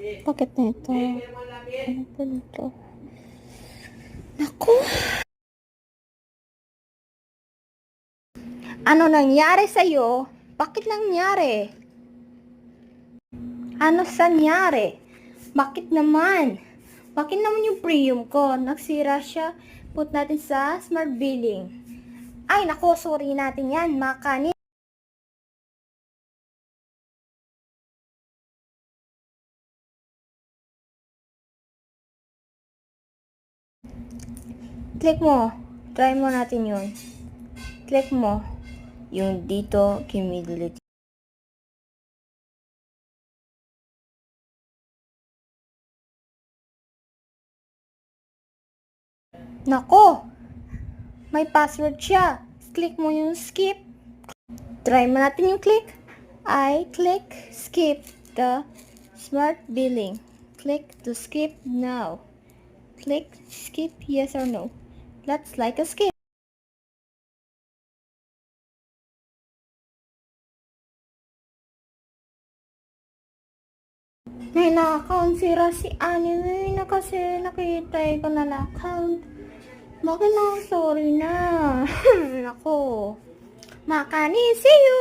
Bakit na ito? Ano po nito? Naku! Ano nangyari sa'yo? Bakit nangyari? Ano sangyari? Bakit naman? Bakit naman yung premium ko? Nagsira siya. Put natin sa smart billing. Ay, nako, sorry natin yan. Makanin. Click mo. Try mo natin yun. Click mo. Yung dito, cumulative. Nako! May password siya. Click mo yung skip. Try mo natin yung click. I click skip the smart billing. Click to skip now. Click skip yes or no. Let's like a skip. May na-account sira si Anime na kasi nakita ko na na-account. Bakit na sorry na? Nako. Makani, see you!